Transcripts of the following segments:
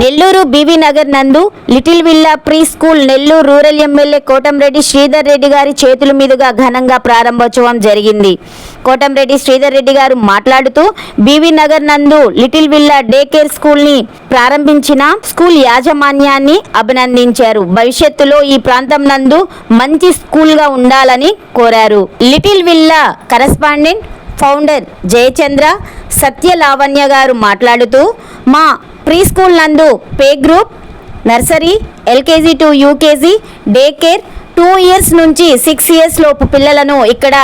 Nellore BV Nagar నందు Little Villa pre school Nellore rural MLA Kotamreddy Sridhar Reddy garu చేతుల మీదుగా ఘనంగా ప్రారంభోత్సవం జరిగింది. కోటంరెడ్డి శ్రీధర్ రెడ్డి గారు మాట్లాడుతూ బీవీ నగర్ నందు లిటిల్ విల్లా డే కేర్ స్కూల్ని ప్రారంభించిన స్కూల్ యాజమాన్యాన్ని అభినందించారు. భవిష్యత్తులో ఈ ప్రాంతం నందు మంచి స్కూల్గా ఉండాలని కోరారు. Little Villa correspondent founder Jayachandra Satya Lavanya garu మాట్లాడుతూ మా ప్రీ స్కూల్ నందు play group nursery LKG to UKG day care two years నుంచి సిక్స్ ఇయర్స్ లోపు పిల్లలను ఇక్కడ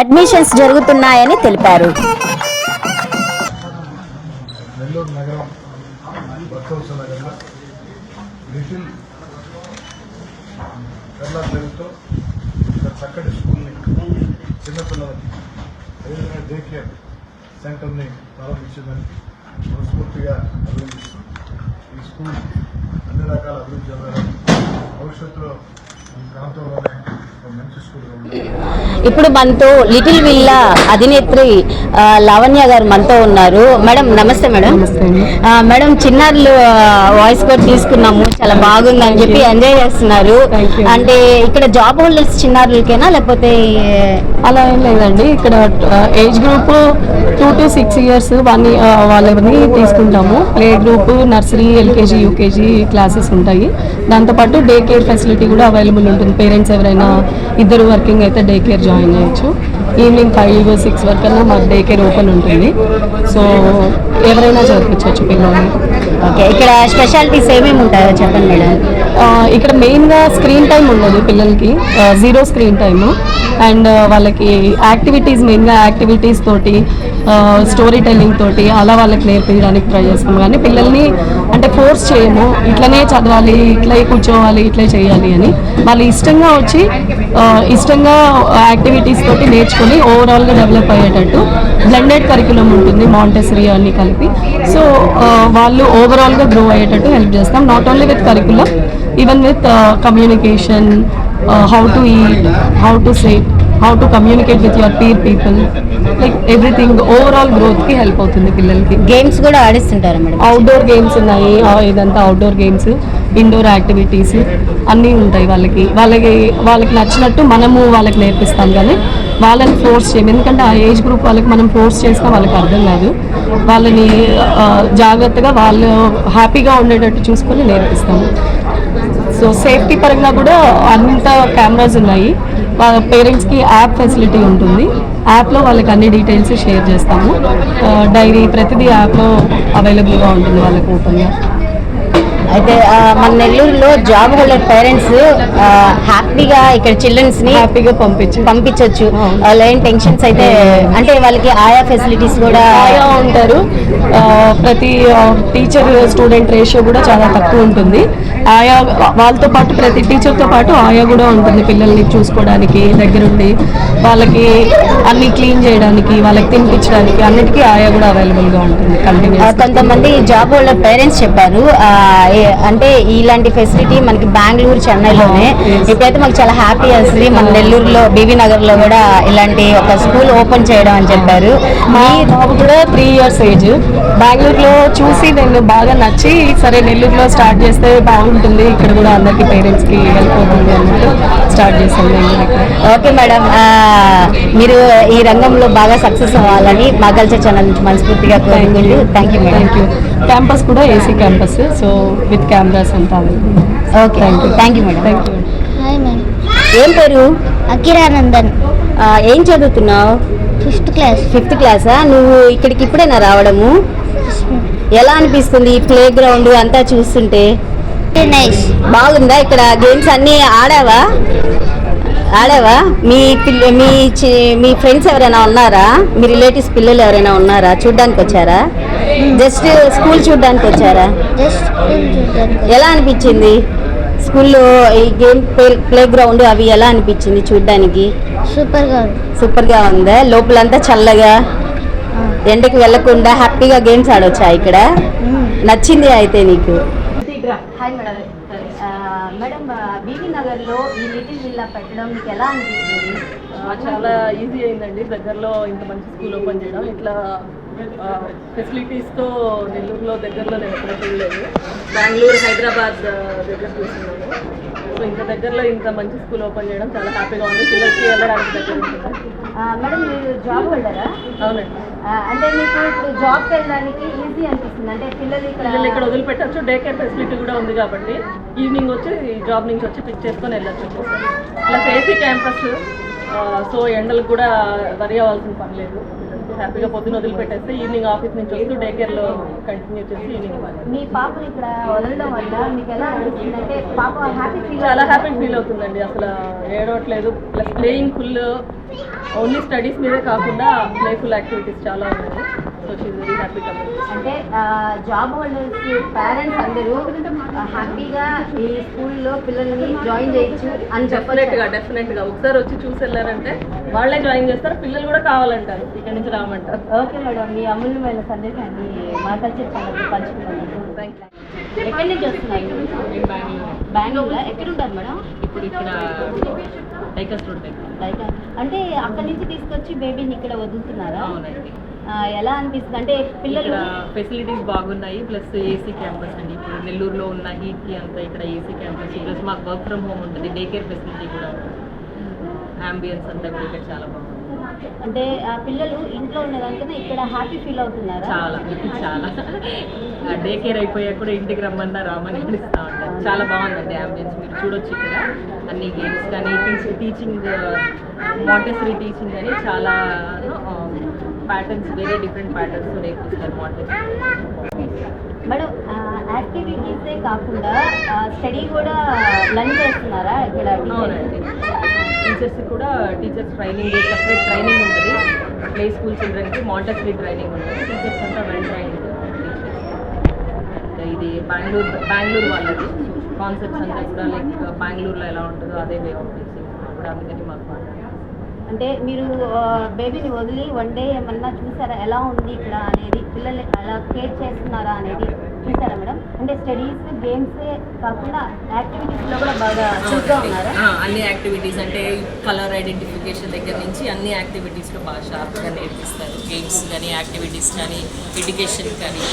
అడ్మిషన్స్ జరుగుతున్నాయని తెలిపారు. చక్కటి స్కూల్ని చిన్నపిల్లలకి అదేవిధంగా డే కేర్ సెంటర్ని ప్రారంభించిందని మనస్ఫూర్తిగా అభినందిస్తూ ఈ స్కూల్ అన్ని రకాల అభివృద్ధి చెందాలని భవిష్యత్తులో ఇప్పుడు మనతో లిటిల్ విల్లా అధినేత్రి లావణ్య గారు మనతో ఉన్నారు. మేడం నమస్తే మేడం. మేడం చిన్నారులు వాయిస్ కోడ్ తీసుకున్నాము. చాలా బాగుంది అని చెప్పి ఎంజాయ్ చేస్తున్నారు. అంటే ఇక్కడ జాబ్ హోల్డర్స్ చిన్నారులకేనా లేకపోతే అలా ఏం లేదండి. ఇక్కడ age group two to six years one వాళ్ళని తీసుకుంటాము. Play group nursery LKG UKG classes ఉంటాయి. దాంతోపాటు డే కేర్ ఫెసిలిటీ కూడా అవైలబుల్ ఉంటుంది. పేరెంట్స్ ఎవరైనా ఇద్దరు వర్కింగ్ అయితే డే కేర్ జాయిన్ చేయొచ్చు. ఈవినింగ్ ఫైవ్ సిక్స్ వరకు అన్నా మాకు డే కేర్ ఓపెన్ ఉంటుంది. సో ఎవరైనా చేర్పించవచ్చు పిల్లల్ని. ఓకే ఇక్కడ స్పెషాలిటీస్ ఏమేమి ఉంటాయో చెప్పండి మేడం. ఇక్కడ మెయిన్గా స్క్రీన్ టైం ఉండదు పిల్లలకి. Zero screen time. అండ్ వాళ్ళకి యాక్టివిటీస్ మెయిన్గా యాక్టివిటీస్ తోటి స్టోరీ టెల్లింగ్ తోటి అలా వాళ్ళకి నేర్పించడానికి ట్రై చేస్తాం. కానీ పిల్లల్ని అంటే ఫోర్స్ చేయము. ఇట్లనే చదవాలి ఇట్లే కూర్చోవాలి ఇట్లే చేయాలి అని. వాళ్ళు ఇష్టంగా వచ్చి ఇష్టంగా యాక్టివిటీస్ తోటి నేర్చుకొని ఓవరాల్గా డెవలప్ అయ్యేటట్టు బ్లెండెడ్ కరికులం ఉంటుంది మాంటెసరీ అన్ని కలిపి. సో వాళ్ళు ఓవరాల్గా గ్రో అయ్యేటట్టు హెల్ప్ చేస్తాం. Not only with curriculum even with communication how to eat how to say how to communicate with your peer people like everything overall గ్రోత్కి హెల్ప్ అవుతుంది పిల్లలకి. గేమ్స్ కూడా ఆడిస్తుంటారా మేడం. అవుట్డోర్ గేమ్స్ ఉన్నాయి ఇదంతా అవుట్డోర్ గేమ్స్ ఇండోర్ యాక్టివిటీస్ అన్నీ ఉంటాయి వాళ్ళకి. వాళ్ళకి వాళ్ళకి నచ్చినట్టు మనము వాళ్ళకి నేర్పిస్తాం కానీ వాళ్ళని ఫోర్స్ చేయం. ఎందుకంటే ఆ ఏజ్ గ్రూప్ వాళ్ళకి మనం ఫోర్స్ చేసినా వాళ్ళకి అర్థం కాదు. వాళ్ళని జాగ్రత్తగా వాళ్ళు హ్యాపీగా ఉండేటట్టు చూసుకొని నేర్పిస్తాము. సో సేఫ్టీ పరంగా కూడా అంత కెమెరాస్ ఉన్నాయి. వాళ్ళ పేరెంట్స్కి యాప్ ఫెసిలిటీ ఉంటుంది. యాప్లో వాళ్ళకి అన్ని డీటెయిల్స్ షేర్ చేస్తాము. డైరీ ప్రతిదీ యాప్లో అవైలబుల్గా ఉంటుంది వాళ్ళకి ఓపెన్గా అయితే మన నెల్లూరులో జాబ్ హోల్డర్ పేరెంట్స్ హ్యాపీగా ఇక్కడ చిల్డ్రన్స్ని హ్యాపీగా పంపించి పంపించవచ్చు ఏం టెన్షన్స్ అయితే అంటే వాళ్ళకి ఆయా ఫెసిలిటీస్ కూడా ఆయా ఉంటారు. ప్రతి టీచర్ స్టూడెంట్ రేషియో కూడా చాలా తక్కువ ఉంటుంది. ఆయా వాళ్ళతో పాటు ప్రతి టీచర్తో పాటు ఆయా కూడా ఉంటుంది పిల్లల్ని చూసుకోవడానికి దగ్గరుండి వాళ్ళకి అన్ని క్లీన్ చేయడానికి వాళ్ళకి తినిపించడానికి అన్నిటికీ ఆయా కూడా అవైలబుల్గా ఉంటుంది ఆ, కంటిన్యూస్ కొంతమంది జాబ్ హోల్డర్ పేరెంట్స్ చెప్పారు అంటే ఇలాంటి ఫెసిలిటీ మనకి బెంగళూరు చెన్నైలోనే. Yes. ఇప్పుడైతే మాకు చాలా హ్యాపీ వేస్తుంది మన నెల్లూరులో బీవీ నగర్లో కూడా ఇలాంటి ఒక స్కూల్ ఓపెన్ చేయడం అని చెప్పారు. మా బాబు కూడా త్రీ ఇయర్స్ ఏజ్ బెంగళూరులో చూసి నేను బాగా నచ్చి సరే నెల్లూరులో స్టార్ట్ చేస్తే బాగుంటుంది. ఇక్కడ కూడా అందరికీ పేరెంట్స్కి హెల్ప్ అవుతుంది అన్నట్టు స్టార్ట్ ఇక్కడ. Okay madam. మీరు ఈ రంగంలో బాగా సక్సెస్ అవ్వాలని మా కల్చర్ ఛానల్ నుంచి మనస్ఫూర్తిగా కోరుకుంటూ thank you madam thank you campus కూడా AC campus so with cameras అంతా okay thank you thank you madam thank you hi ma'am ఏం పేరు? అకిరానందన్ ఏం చదువుతున్నావు? ఫిఫ్త్ క్లాస్ ఫిఫ్త్ క్లాసా నువ్వు ఇక్కడికి ఇప్పుడేనా రావడము? ఎలా అనిపిస్తుంది ఈ ప్లే గ్రౌండ్ అంతా చూస్తుంటే? నైస్ బాగుందా ఇక్కడ? గేమ్స్ అన్నీ ఆడావా? ఆడావా? మీ పిల్ల మీ మీ ఫ్రెండ్స్ ఎవరైనా ఉన్నారా? మీ రిలేటివ్స్ పిల్లలు ఎవరైనా ఉన్నారా? చూడ్డానికి వచ్చారా జస్ట్ స్కూల్ చూడ్డానికి వచ్చారా? జస్ట్ ఎలా అనిపించింది? స్కూల్లో ఈ గేమ్ ప్లే ప్లే గ్రౌండ్ అవి ఎలా అనిపించింది చూడ్డానికి? సూపర్గా ఉంది. సూపర్గా ఉందా? లోపలంతా చల్లగా? ఎండకి వెళ్ళకుండా హ్యాపీగా గేమ్స్ ఆడొచ్చా ఇక్కడ? నచ్చింది అయితే నీకు? హాయ్ మేడం మేడం బీవీ నగర్లో ఈ లిటిల్ విల్లా పెట్టడం మీకు ఎలా అనిపిస్తుంది చాలా ఈజీ అయిందండి. దగ్గరలో ఇంత మంచి స్కూల్ ఓపెన్ చేయడం. ఇట్లా ఫెసిలిటీస్తో నెల్లూరులో దగ్గరలో నేను ఎక్కడ చూడలేదు. బెంగళూరు హైదరాబాద్ దగ్గర చూస్తున్నాను. సో ఇంత దగ్గరలో ఇంత మంచి స్కూల్ ఓపెన్ చేయడం చాలా హ్యాపీగా ఉంది. పిల్లలకి వెళ్ళడానికి దగ్గర మేడం మీరు జాబ్ హోల్డరా అవునండి. అంటే మీకు ఇప్పుడు జాబ్కి వెళ్ళడానికి ఈజీ అనిపిస్తుంది. అంటే పిల్లలు ఇక్కడ పిల్లలు ఇక్కడ వదిలిపెట్టచ్చు. డే కేర్ ఫెసిలిటీ కూడా ఉంది కాబట్టి ఈవినింగ్ వచ్చి జాబ్ నుంచి వచ్చి పిక్ చేసుకొని వెళ్ళచ్చు. ప్లస్ ఏసీ క్యాంపస్ సో ఎండలకు కూడా వరి అవ్వాల్సిన పని లేదు. హ్యాపీగా పొద్దున వదిలిపెట్టేస్తే ఈవినింగ్ ఆఫీస్ నుంచి వస్తూ డే కేర్లో కంటిన్యూ చేసి ఈవినింగ్ మీ పాపని ఇక్కడ వదలడం వల్ల మీకు ఎలా అనిపిస్తుంది అంటే పాప హ్యాపీ ఫీల్ చాలా హ్యాపీ ఫీల్ అవుతుందండి. అసలు ఏడవట్లేదు. Plus playing full only studies మీదే కాకుండా ప్లేఫుల్ యాక్టివిటీస్ చాలా ఉన్నాయి. అంటే జాబ్ హోల్డర్స్ పేరెంట్స్ అందరూ హ్యాపీగా ఈ స్కూల్లో పిల్లల్ని జాయిన్ చేయొచ్చు అని డెఫినెట్ చెప్పలేదు గా డెఫినెట్గా. ఒకసారి వచ్చి చూసి వెళ్ళారంటే వాళ్ళే జాయిన్ చేస్తారు పిల్లలు కూడా కావాలంటారు. ఇక్కడ నుంచి రామంటారు. ఓకే మేడం మీ అమూల్యమైన సందేశాన్ని మా కల్చర్ పంచుకున్నాను. ఎక్కడి నుంచి వస్తున్నారు? బెంగళూరులో? ఎక్కడ ఉంటారు మేడం? ఇప్పుడు ఇక్కడ టైకస్ రోడ్ అంటే అక్కడి నుంచి తీసుకొచ్చి బేబీని ఇక్కడ వదులుతున్నారా? అవునండి. ఎలా అనిపిస్తుంది? అంటే పిల్లలు ఫెసిలిటీస్ బాగున్నాయి ప్లస్ ఏసీ క్యాంపస్ అండి. ఇప్పుడు నెల్లూరులో ఉన్న హీట్కి అంతా ఇక్కడ ఏసీ క్యాంపస్ ప్లస్ మాకు వర్క్ ఫ్రమ్ హోమ్ ఉంటుంది డే కేర్ ఫెసిలిటీ కూడా ఉంటుంది అంబియన్స్ అంతా కూడా ఇక్కడ చాలా బాగుంది. అంటే ఆ పిల్లలు ఇంట్లో ఉన్నదానికన్నా ఇక్కడ హ్యాపీ ఫీల్ అవుతున్నారా? చాలా చాలా. డే కేర్ అయిపోయాక కూడా ఇంటికి రమ్మన్నా రామని పిలుస్తూ ఉంటారు. చాలా బాగుందండి అంబియన్స్ మీరు చూడొచ్చు ఇక్కడ. అన్ని గేమ్స్ కానీ టీచింగ్ టీచింగ్ మాంటెసరీ టీచింగ్ అని చాలా ప్యాటర్న్స్ వేరే డిఫరెంట్ ప్యాటర్న్స్ నేర్పిస్తారు మాంటెసరీ మేడం యాక్టివిటీసే కాకుండా స్టడీ కూడా లర్న్ చేస్తున్నారా ఇక్కడ అవునండి టీచర్స్ కూడా టీచర్స్ ట్రైనింగ్ సపరేట్ ట్రైనింగ్ ఉంటుంది. ప్లే స్కూల్ చిల్డ్రన్కి మాంటెసరీ ట్రైనింగ్ ఉంటుంది. టీచర్స్ అంతా వెల్ ట్రైన్డ్ ఇది బెంగళూరు బెంగళూరు వాళ్ళది. కాన్సెప్ట్స్ అంతా కూడా లైక్ బెంగళూరులో ఎలా ఉంటుందో అదే వే ఆఫ్ కూడా అందుకని మాకు అంటే మీరు బేబీని వదిలి వన్ డే ఏమన్నా చూసారా? ఎలా ఉంది ఇక్కడ అనేది? పిల్లల్ని అలా కేర్ చేస్తున్నారా అనేది చూసారా మేడం? అంటే స్టడీస్ గేమ్స్ కాకుండా యాక్టివిటీస్లో కూడా బాగా చురుగ్గా ఉన్నారా? అన్ని యాక్టివిటీస్ అంటే కలర్ ఐడెంటిఫికేషన్ దగ్గర నుంచి అన్ని యాక్టివిటీస్లో బాగా షార్ప్గా నేర్పిస్తారు. గేమ్స్ కానీ యాక్టివిటీస్ కానీ ఎడ్యుకేషన్ కానీ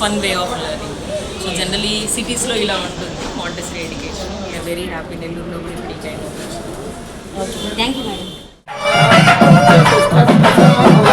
fun way of learning so generally సిటీస్లో ఇలా ఉంటుంది మాంటెసరీ ఎడ్యుకేషన్ వెరీ హ్యాపీ నెల్లూరులో కూడా ఇప్పుడు ఈ థ్యాంక్ యూ మేడం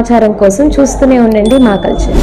సమాచారం కోసం చూస్తూనే ఉండండి మా కల్చర్.